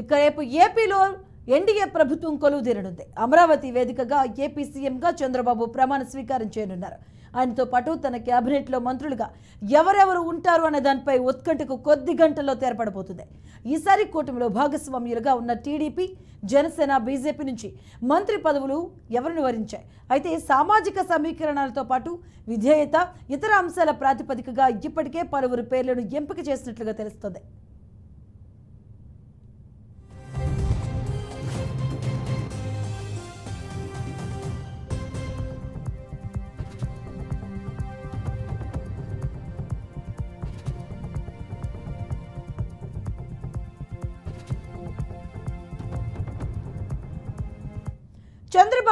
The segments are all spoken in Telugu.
ఇక రేపు ఏపీలో ఎన్డీఏ ప్రభుత్వం కొలువు తీరనుంది అమరావతి వేదికగా ఏపీ సీఎంగా చంద్రబాబు ప్రమాణ స్వీకారం చేయనున్నారు. ఆయనతో పాటు తన కేబినెట్లో మంత్రులుగా ఎవరెవరు ఉంటారు అనే దానిపై ఉత్కంఠకు కొద్ది గంటల్లో తెరపడబోతుంది. ఈసారి కూటమిలో భాగస్వామ్యులుగా ఉన్న టీడీపీ జనసేన బీజేపీ నుంచి మంత్రి పదవులు ఎవరిని వరించాయి? అయితే సామాజిక సమీకరణాలతో పాటు విధేయత ఇతర అంశాల ప్రాతిపదికగా ఇప్పటికే పలువురు పేర్లను ఎంపిక చేసినట్లుగా తెలుస్తోంది.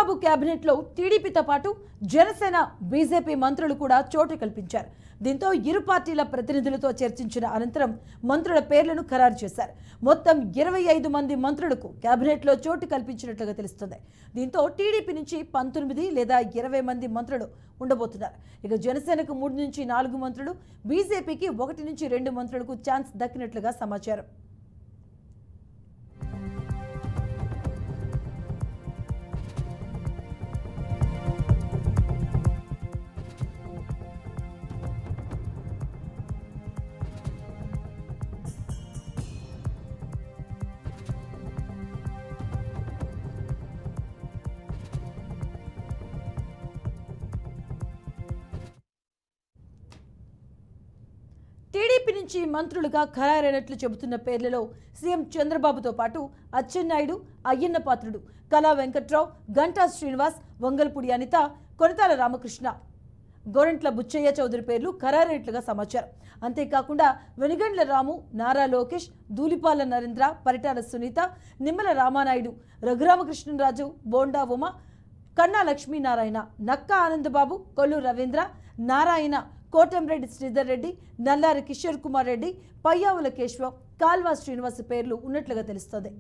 చంద్రబాబు కేబినెట్లో టీడీపీతో పాటు జనసేన బీజేపీ మంత్రులు కూడా చోటు కల్పించారు. దీంతో ఇరు పార్టీల ప్రతినిధులతో చర్చించిన అనంతరం మంత్రుల పేర్లను ఖరారు చేశారు. మొత్తం ఇరవై ఐదు మంది మంత్రులకు కేబినెట్లో చోటు కల్పించినట్లుగా తెలుస్తుంది. దీంతో టీడీపీ నుంచి పంతొమ్మిది లేదా ఇరవై మంది మంత్రులు ఉండబోతున్నారు. ఇక జనసేనకు మూడు నుంచి నాలుగు మంత్రులు బీజేపీకి ఒకటి నుంచి రెండు మంత్రులకు ఛాన్స్ దక్కినట్లుగా సమాచారం. నుంచి మంత్రులుగా ఖరారైనట్లు చెబుతున్న పేర్లలో సీఎం చంద్రబాబుతో పాటు అచ్చెన్నాయుడు అయ్యన్న పాత్రుడు కళా వెంకట్రావు గంటా శ్రీనివాస్ వంగల్పూడి అనిత కొనతాల రామకృష్ణ. గోరంట్ల బుచ్చయ్య చౌదరి పేర్లు ఖరారైనట్లుగా సమాచారం. అంతేకాకుండా వెనుగండ్ల రాము నారా లోకేష్ దూలిపాల నరేంద్ర పరిటాల సునీత నిమ్మల రామానాయుడు రఘురామకృష్ణరాజు బోండా ఉమ కన్నా లక్ష్మీనారాయణ నక్క ఆనందబాబు కొల్లు రవీంద్ర నారాయణ కోటంరెడ్డి శ్రీధర్ రెడ్డి నల్లారి కిషోర్ కుమార్ రెడ్డి పయ్యావుల కేశవ కాల్వా శ్రీనివాస్ పేర్లు ఉన్నట్లుగా తెలుస్తోంది.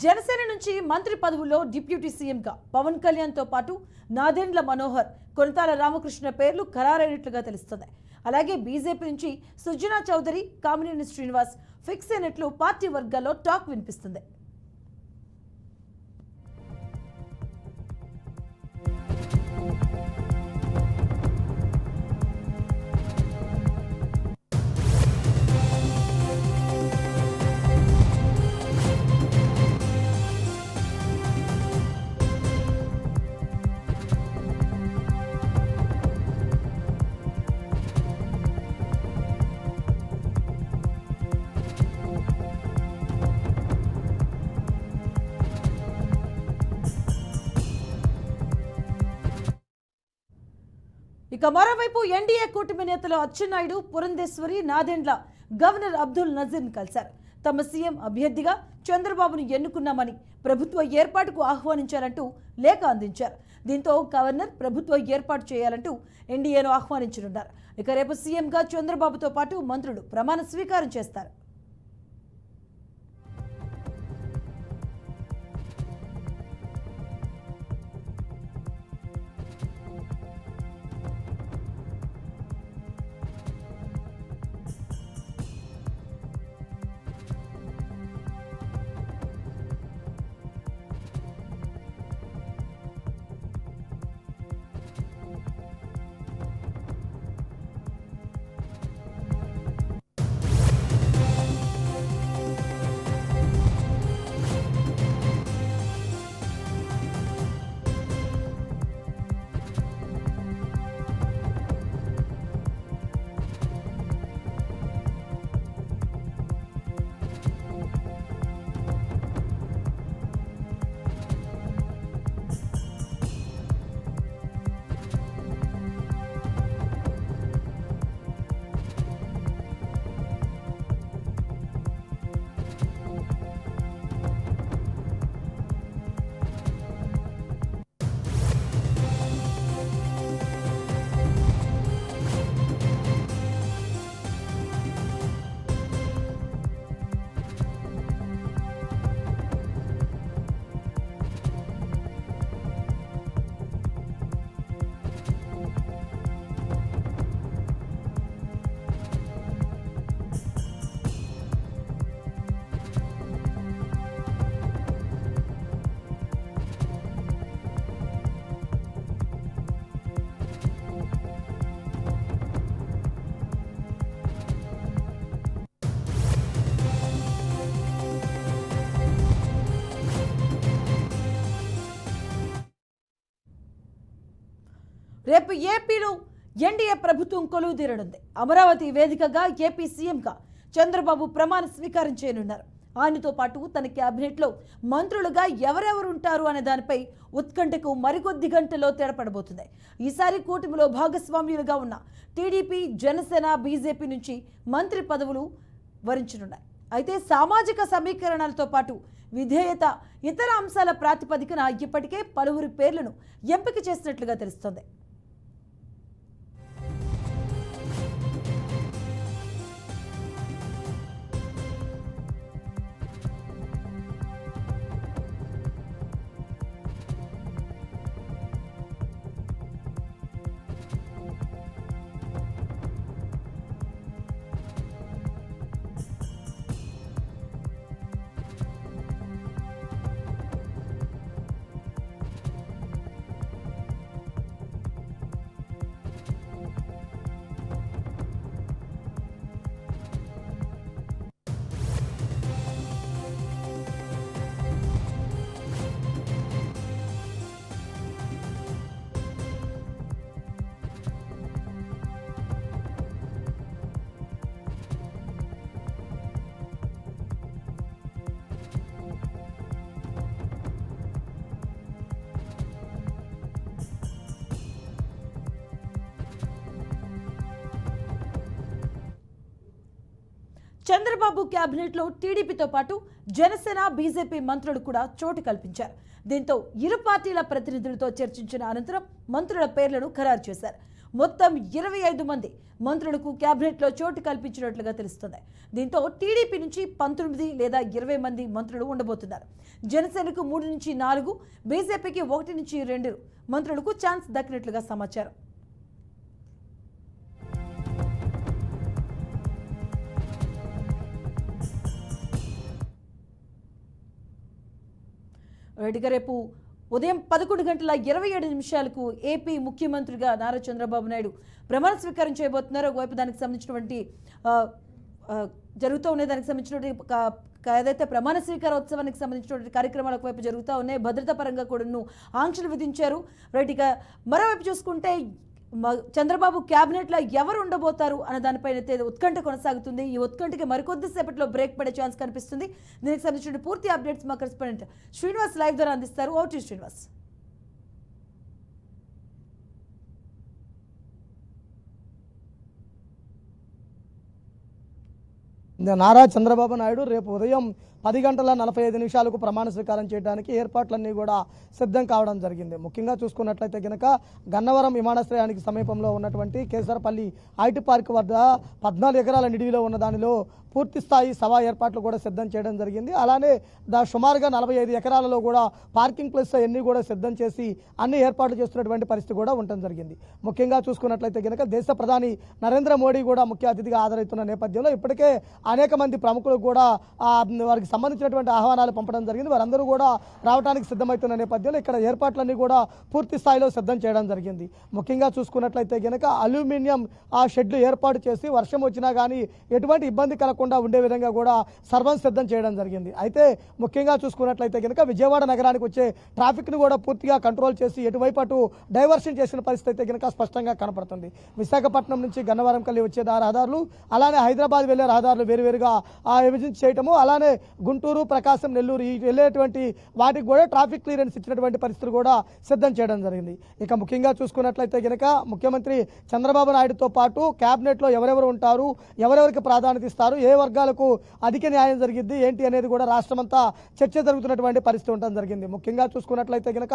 జనసేన నుంచి మంత్రి పదవుల్లో డిప్యూటీ సీఎంగా పవన్ కళ్యాణ్తో పాటు నాదెండ్ల మనోహర్ కొనతాల రామకృష్ణ పేర్లు ఖరారైనట్లుగా తెలుస్తుంది. అలాగే బీజేపీ నుంచి సుజనా చౌదరి కామినేని శ్రీనివాస్ ఫిక్స్ అయినట్లు పార్టీ వర్గాల్లో టాక్ వినిపిస్తుంది. ఇక మరోవైపు ఎన్డీఏ కూటమి నేతలు అచ్చెన్నాయుడు పురంధేశ్వరి నాదెండ్ల గవర్నర్ అబ్దుల్ నజీర్ను కలిశారు. తమ సీఎం అభ్యర్థిగా చంద్రబాబును ఎన్నుకున్నామని ప్రభుత్వ ఏర్పాటుకు ఆహ్వానించారంటూ లేఖ అందించారు. దీంతో గవర్నర్ ప్రభుత్వ ఏర్పాటు చేయాలంటూ ఎన్డీఏను ఆహ్వానించనున్నారు. ఇక రేపు సీఎంగా చంద్రబాబుతో పాటు మంత్రులు ప్రమాణ స్వీకారం చేస్తారు. రేపు ఏపీలో ఎన్డీఏ ప్రభుత్వం కొలువు తీరనుంది అమరావతి వేదికగా ఏపీ సీఎంగా చంద్రబాబు ప్రమాణ స్వీకారం చేయనున్నారు. ఆయనతో పాటు తన క్యాబినెట్లో మంత్రులుగా ఎవరెవరు ఉంటారు అనే దానిపై ఉత్కంఠకు మరికొద్ది గంటలో తేడపడబోతుంది ఈసారి కూటమిలో భాగస్వామ్యులుగా ఉన్న టీడీపీ జనసేన బీజేపీ నుంచి మంత్రి పదవులు వరించనున్నాయి. అయితే సామాజిక సమీకరణలతో పాటు విధేయత ఇతర అంశాల ప్రాతిపదికన ఇప్పటికే పలువురి పేర్లను ఎంపిక చేసినట్లుగా తెలుస్తోంది. చంద్రబాబు క్యాబినెట్లో టీడీపీతో పాటు జనసేన బీజేపీ మంత్రులు కూడా చోటు కల్పించారు. దీంతో ఇరు పార్టీల ప్రతినిధులతో చర్చించిన అనంతరం మంత్రుల పేర్లను ఖరారు చేశారు. మొత్తం ఇరవై ఐదు మంది మంత్రులకు క్యాబినెట్లో చోటు కల్పించినట్లుగా తెలుస్తుంది. దీంతో టీడీపీ నుంచి పంతొమ్మిది లేదా ఇరవై మంది మంత్రులు ఉండబోతున్నారు. జనసేనకు మూడు నుంచి నాలుగు బీజేపీకి ఒకటి నుంచి రెండు మంత్రులకు ఛాన్స్ దక్కినట్లుగా సమాచారం. రెడ్డిగా రేపు ఉదయం పదకొండు గంటల ఇరవై ఏడు నిమిషాలకు ఏపీ ముఖ్యమంత్రిగా నారా చంద్రబాబు నాయుడు ప్రమాణ స్వీకారం చేయబోతున్నారు. ఒకవైపు దానికి సంబంధించినటువంటి జరుగుతూ ఉన్నాయి. దానికి సంబంధించినటువంటి ఏదైతే ప్రమాణ స్వీకారోత్సవానికి సంబంధించినటువంటి కార్యక్రమాలు ఒకవైపు జరుగుతూ ఉన్నాయి. భద్రతా పరంగా కూడాను ఆంక్షలు విధించారు. రైట్ ఇక మరోవైపు చూసుకుంటే చంద్రబాబు క్యాబినెట్లో ఎవరు ఉండబోతారు అన్న దానిపైన అయితే ఉత్కంఠ కొనసాగుతుంది. ఈ ఉత్కంఠకి మరికొద్ది సేపట్లో బ్రేక్ పడే ఛాన్స్ కనిపిస్తుంది. దీనికి సంబంధించిన పూర్తి అప్డేట్స్ మా కరెస్పాండెంట్ శ్రీనివాస్ లైవ్ ద్వారా అందిస్తారు. ఓటీ శ్రీనివాస్. నారా చంద్రబాబు నాయుడు రేపు ఉదయం పది గంటల నలభై ఐదు నిమిషాలకు ప్రమాణ స్వీకారం చేయడానికి ఏర్పాట్లన్నీ కూడా సిద్ధం కావడం జరిగింది. ముఖ్యంగా చూసుకున్నట్లయితే కనుక గన్నవరం విమానాశ్రయానికి సమీపంలో ఉన్నటువంటి కేసరపల్లి ఐటీ పార్క్ వద్ద పద్నాలుగు ఎకరాల నిడివిలో ఉన్న దానిలో పూర్తి స్థాయి సభా ఏర్పాట్లు కూడా సిద్ధం చేయడం జరిగింది. అలానే దా సుమారుగా నలభై ఐదు ఎకరాలలో కూడా పార్కింగ్ ప్లేస్ అన్నీ కూడా సిద్ధం చేసి అన్ని ఏర్పాట్లు చేస్తున్నటువంటి పరిస్థితి కూడా ఉండటం జరిగింది. ముఖ్యంగా చూసుకున్నట్లయితే కనుక దేశ ప్రధాని నరేంద్ర మోడీ కూడా ముఖ్య అతిథిగా హాజరవుతున్న నేపథ్యంలో ఇప్పటికే అనేక మంది ప్రముఖులకు కూడా వారికి సంబంధించినటువంటి ఆహ్వానాలు పంపడం జరిగింది. వారందరూ కూడా రావడానికి సిద్ధమవుతున్న నేపథ్యంలో ఇక్కడ ఏర్పాట్లన్నీ కూడా పూర్తి స్థాయిలో సిద్ధం చేయడం జరిగింది. ముఖ్యంగా చూసుకున్నట్లయితే కనుక అల్యూమినియం ఆ షెడ్లు ఏర్పాటు చేసి వర్షం వచ్చినా కానీ ఎటువంటి ఇబ్బంది కలగకుండా ఉండే విధంగా కూడా సర్వం సిద్ధం చేయడం జరిగింది. అయితే ముఖ్యంగా చూసుకున్నట్లయితే కనుక విజయవాడ నగరానికి వచ్చే ట్రాఫిక్ను కూడా పూర్తిగా కంట్రోల్ చేసి ఎటువైపు అటు డైవర్షన్ చేసిన పరిస్థితి అయితే కనుక స్పష్టంగా కనపడుతుంది. విశాఖపట్నం నుంచి గన్నవరం కలిగి వచ్చే రహదారులు అలానే హైదరాబాద్ వెళ్ళే రహదారులు వేరువేరుగా ఆ, విభజించి చేయటము అలానే గుంటూరు ప్రకాశం నెల్లూరు ఈ వెళ్ళేటువంటి వాటికి కూడా ట్రాఫిక్ క్లియరెన్స్ ఇచ్చినటువంటి పరిస్థితులు కూడా సిద్ధం చేయడం జరిగింది. ఇక ముఖ్యంగా చూసుకున్నట్లయితే కనుక ముఖ్యమంత్రి చంద్రబాబు నాయుడుతో పాటు క్యాబినెట్లో ఎవరెవరు ఉంటారు ఎవరెవరికి ప్రాధాన్యత ఇస్తారు ఏ వర్గాలకు అధిక న్యాయం జరిగింది ఏంటి అనేది కూడా రాష్ట్రమంతా చర్చ జరుగుతున్నటువంటి పరిస్థితి ఉండడం జరిగింది. ముఖ్యంగా చూసుకున్నట్లయితే కనుక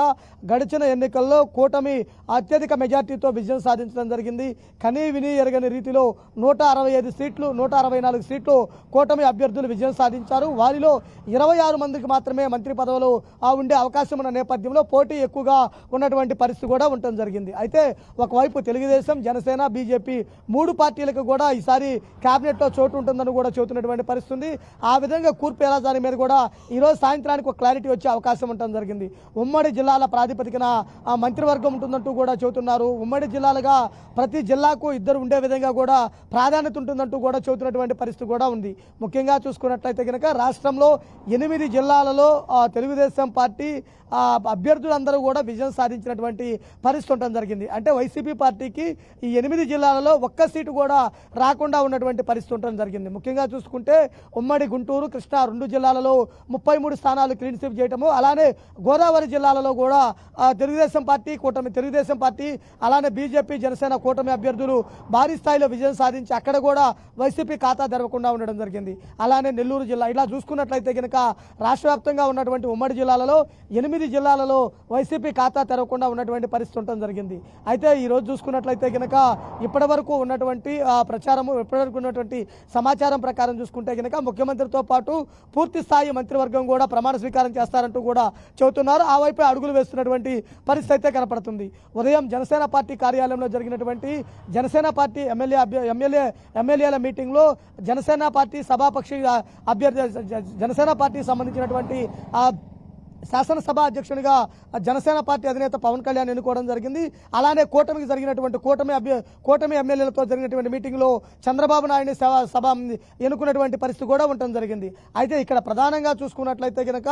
గడిచిన ఎన్నికల్లో కూటమి అత్యధిక మెజార్టీతో విజయం సాధించడం జరిగింది. కనీ విని ఎరగని రీతిలో నూట అరవై ఐదు సీట్లు నూట అరవై నాలుగు సీట్లు కూటమి అభ్యర్థులు విజయం సాధించారు. వారిలో ఇరవై ఆరు మందికి మాత్రమే మంత్రి పదవులు ఆ, ఉండే అవకాశం ఉన్న నేపథ్యంలో పోటీ ఎక్కువగా ఉన్నటువంటి పరిస్థితి కూడా ఉండటం జరిగింది. అయితే ఒకవైపు తెలుగుదేశం జనసేన బీజేపీ మూడు పార్టీలకు కూడా ఈసారి కేబినెట్లో చోటు ఉంటుందని కూడా చెబుతున్నటువంటి పరిస్థితి ఉంది ఆ విధంగా కూర్పు ఎలా దాని మీద కూడా ఈరోజు సాయంత్రానికి ఒక క్లారిటీ వచ్చే అవకాశం ఉండటం జరిగింది. ఉమ్మడి జిల్లాల ప్రాతిపదికన మంత్రివర్గం ఉంటుందంటూ కూడా చెబుతున్నారు. ఉమ్మడి జిల్లాలుగా ప్రతి జిల్లాకు ఇద్దరు ఉండే విధంగా కూడా ప్రాధాన్యత ఉంటుందంటూ కూడా చెబుతున్నటువంటి పరిస్థితి కూడా ఉంది. ముఖ్యంగా చూసుకున్నట్లయితే కనుక రాష్ట్రంలో ఎనిమిది జిల్లాలలో తెలుగుదేశం పార్టీ అభ్యర్థులందరూ కూడా విజయం సాధించినటువంటి పరిస్థితి ఉండటం జరిగింది. అంటే వైసీపీ పార్టీకి ఈ ఎనిమిది జిల్లాలలో ఒక్క సీటు కూడా రాకుండా ఉన్నటువంటి పరిస్థితి ఉండటం జరిగింది. ముఖ్యంగా చూసుకుంటే ఉమ్మడి గుంటూరు కృష్ణా రెండు జిల్లాలలో ముప్పై మూడు స్థానాలు క్లీన్ స్వీప్ చేయటము అలానే గోదావరి జిల్లాలలో కూడా తెలుగుదేశం పార్టీ కూటమి తెలుగుదేశం పార్టీ అలానే బీజేపీ జనసేన కూటమి అభ్యర్థులు భారీ స్థాయిలో విజయం సాధించి అక్కడ కూడా వైసీపీ ఖాతా తెరవకుండా ఉండడం జరిగింది. అలానే నెల్లూరు జిల్లా ఇలా చూసుకున్నట్లయితే కనుక రాష్ట్ర వ్యాప్తంగా ఉన్నటువంటి ఉమ్మడి జిల్లాలలో ఎనిమిది జిల్లాలలో వైసీపీ ఖాతా తెరవకుండా ఉన్నటువంటి పరిస్థితి ఉండటం జరిగింది. అయితే ఈ రోజు చూసుకున్నట్లయితే కనుక ఇప్పటి వరకు ఉన్నటువంటి ప్రచారము ఇప్పటివరకు ఉన్నటువంటి సమాచారం ప్రకారం చూసుకుంటే కనుక ముఖ్యమంత్రితో పాటు పూర్తి స్థాయి మంత్రివర్గం కూడా ప్రమాణ స్వీకారం చేస్తారంటూ కూడా చెబుతున్నారు. ఆ వైపే అడుగులు వేస్తున్నటువంటి పరిస్థితి అయితే కనపడుతుంది. ఉదయం జనసేన పార్టీ కార్యాలయంలో జరిగినటువంటి జనసేన పార్టీ ఎమ్మెల్యే అభ్య ఎమ్మెల్యే ఎమ్మెల్యేల మీటింగ్లో జనసేన పార్టీ సభాపక్షి అభ్యర్థి జనసేన పార్టీకి సంబంధించినటువంటి ఆ శాసనసభ అధ్యక్షునిగా జనసేన పార్టీ అధినేత పవన్ కళ్యాణ్ ఎన్నుకోవడం జరిగింది. అలానే కూటమికి జరిగినటువంటి కూటమి అభ్య కూటమి ఎమ్మెల్యేలతో జరిగినటువంటి మీటింగ్లో చంద్రబాబు నాయుడు సభ సభ ఎన్నుకున్నటువంటి పరిస్థితి కూడా ఉండటం జరిగింది. అయితే ఇక్కడ ప్రధానంగా చూసుకున్నట్లయితే కనుక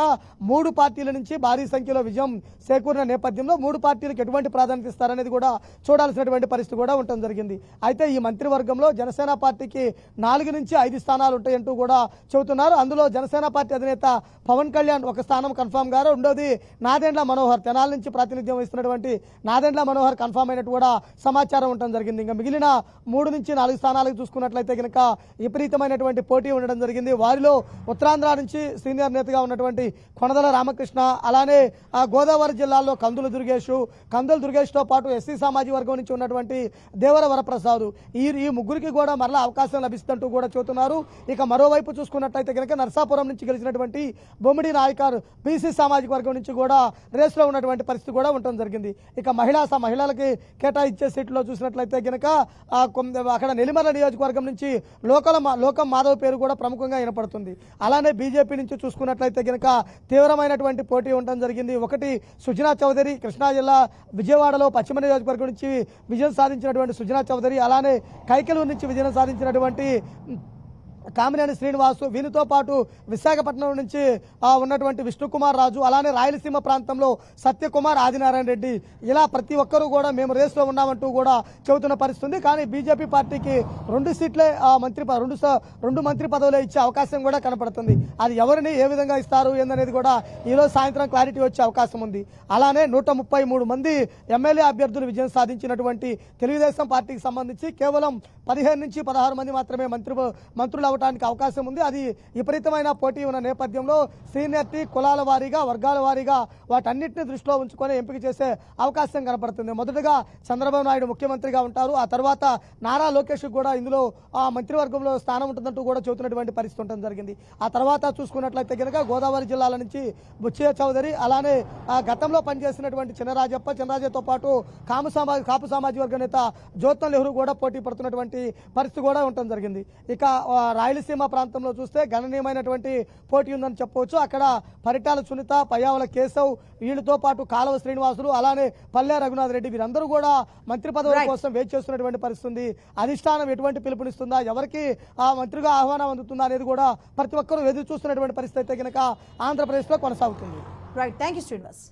మూడు పార్టీల నుంచి భారీ సంఖ్యలో విజయం చేకూరిన నేపథ్యంలో మూడు పార్టీలకు ఎటువంటి ప్రాధాన్యత ఇస్తారనేది కూడా చూడాల్సినటువంటి పరిస్థితి కూడా ఉండడం జరిగింది. అయితే ఈ మంత్రివర్గంలో జనసేన పార్టీకి నాలుగు నుంచి ఐదు స్థానాలు ఉంటాయంటూ కూడా చెబుతున్నారు. అందులో జనసేన పార్టీ అధినేత పవన్ కళ్యాణ్ ఒక స్థానం కన్ఫామ్గా గారు రెండోది నాదెండ్ల మనోహర్ తెనాల నుంచి ప్రాతినిధ్యం వహిస్తున్నటువంటి నాదెండ్ల మనోహర్ కన్ఫామ్ అయినట్టు కూడా సమాచారం ఉండడం జరిగింది. ఇంకా మిగిలిన మూడు నుంచి నాలుగు స్థానాలకు చూసుకున్నట్లయితే కనుక విపరీతమైనటువంటి పోటీ ఉండడం జరిగింది. వారిలో ఉత్తరాంధ్ర నుంచి సీనియర్ నేతగా ఉన్నటువంటి కొనదల రామకృష్ణ అలానే గోదావరి జిల్లాలో కందుల దుర్గేష్ కందుల దుర్గేష్తో పాటు ఎస్సీ సామాజిక వర్గం నుంచి ఉన్నటువంటి దేవర వరప్రసాద్. ఈ ఈ ముగ్గురికి కూడా మరలా అవకాశం లభిస్తుంటూ కూడా చెబుతున్నారు. ఇక మరోవైపు చూసుకున్నట్లయితే కనుక నర్సాపురం నుంచి గెలిచినటువంటి బొమ్మిడి నాయకారు బీసీ సామాజిక వర్గం నుంచి కూడా రేసులో ఉన్నటువంటి పరిస్థితి కూడా ఉండటం జరిగింది. ఇక మహిళా మహిళలకి కేటాయించే సీట్లో చూసినట్లయితే కనుక అక్కడ నెల్లిమల నియోజకవర్గం నుంచి లోకల లోకం మాధవ్ పేరు కూడా ప్రముఖంగా వినపడుతుంది. అలానే బీజేపీ నుంచి చూసుకున్నట్లయితే కనుక తీవ్రమైనటువంటి పోటీ ఉండటం జరిగింది. ఒకటి సుజనా చౌదరి కృష్ణా జిల్లా విజయవాడలో పశ్చిమ నియోజకవర్గం నుంచి విజయం సాధించినటువంటి సుజనా చౌదరి అలానే కైకలూరు నుంచి విజయం సాధించినటువంటి కామినేని శ్రీనివాసు వీనితో పాటు విశాఖపట్నం నుంచి ఉన్నటువంటి విష్ణుకుమార్ రాజు అలానే రాయలసీమ ప్రాంతంలో సత్యకుమార్ ఆదినారాయణ రెడ్డి ఇలా ప్రతి ఒక్కరూ కూడా మేము రేసులో ఉన్నామంటూ కూడా చెబుతున్న పరిస్థితుంది. కానీ బీజేపీ పార్టీకి రెండు సీట్లే మంత్రి రెండు రెండు మంత్రి పదవులే ఇచ్చే అవకాశం కూడా కనపడుతుంది. అది ఎవరిని ఏ విధంగా ఇస్తారు ఏందనేది కూడా ఈరోజు సాయంత్రం క్లారిటీ వచ్చే అవకాశం ఉంది. అలానే నూట ముప్పై మూడు మంది ఎమ్మెల్యే అభ్యర్థులు విజయం సాధించినటువంటి తెలుగుదేశం పార్టీకి సంబంధించి కేవలం పదిహేను నుంచి పదహారు మంది మాత్రమే మంత్రి మంత్రులు అవడానికి అవకాశం ఉంది. అది విపరీతమైన పోటీ ఉన్న నేపథ్యంలో సీనియర్టీ కులాల వారీగా వర్గాల వారీగా వాటన్నిటిని దృష్టిలో ఉంచుకొని ఎంపిక చేసే అవకాశం కనపడుతుంది. మొదటగా చంద్రబాబు నాయుడు ముఖ్యమంత్రిగా ఉంటారు. ఆ తర్వాత నారా లోకేష్ కూడా ఇందులో ఆ మంత్రివర్గంలో స్థానం ఉంటుందంటూ కూడా చెబుతున్నటువంటి పరిస్థితి ఉండడం జరిగింది. ఆ తర్వాత చూసుకున్నట్లయితే కనుక గోదావరి జిల్లాల నుంచి బుచ్చయ్య చౌదరి అలానే ఆ గతంలో పనిచేసినటువంటి చినరాజప్ప చినరాజతో పాటు కాము సమాజ కాపు సామాజిక వర్గ నేత జ్యోత్న నెహ్రూ కూడా పోటీ పడుతున్నటువంటి పరిస్థితి కూడా ఉండటం జరిగింది. ఇక రాయలసీమ ప్రాంతంలో చూస్తే గణనీయమైనటువంటి పోటీ ఉందని చెప్పవచ్చు. అక్కడ పరిటాల సునీత పయ్యావుల కేశవ్ వీళ్ళతో పాటు కాలువ శ్రీనివాసులు అలానే పల్లె రఘునాథ్ రెడ్డి వీరందరూ కూడా మంత్రి పదవుల. కోసం వేచి చేస్తున్నటువంటి పరిస్థితి అధిష్టానం ఎటువంటి పిలుపునిస్తుందా? ఎవరికి ఆ మంత్రిగా ఆహ్వానం అందుతుందా అనేది కూడా ప్రతి ఒక్కరూ ఎదురు చూస్తున్నటువంటి పరిస్థితి అయితే కనుక ఆంధ్రప్రదేశ్లో కొనసాగుతుంది. Right thank you Srinivas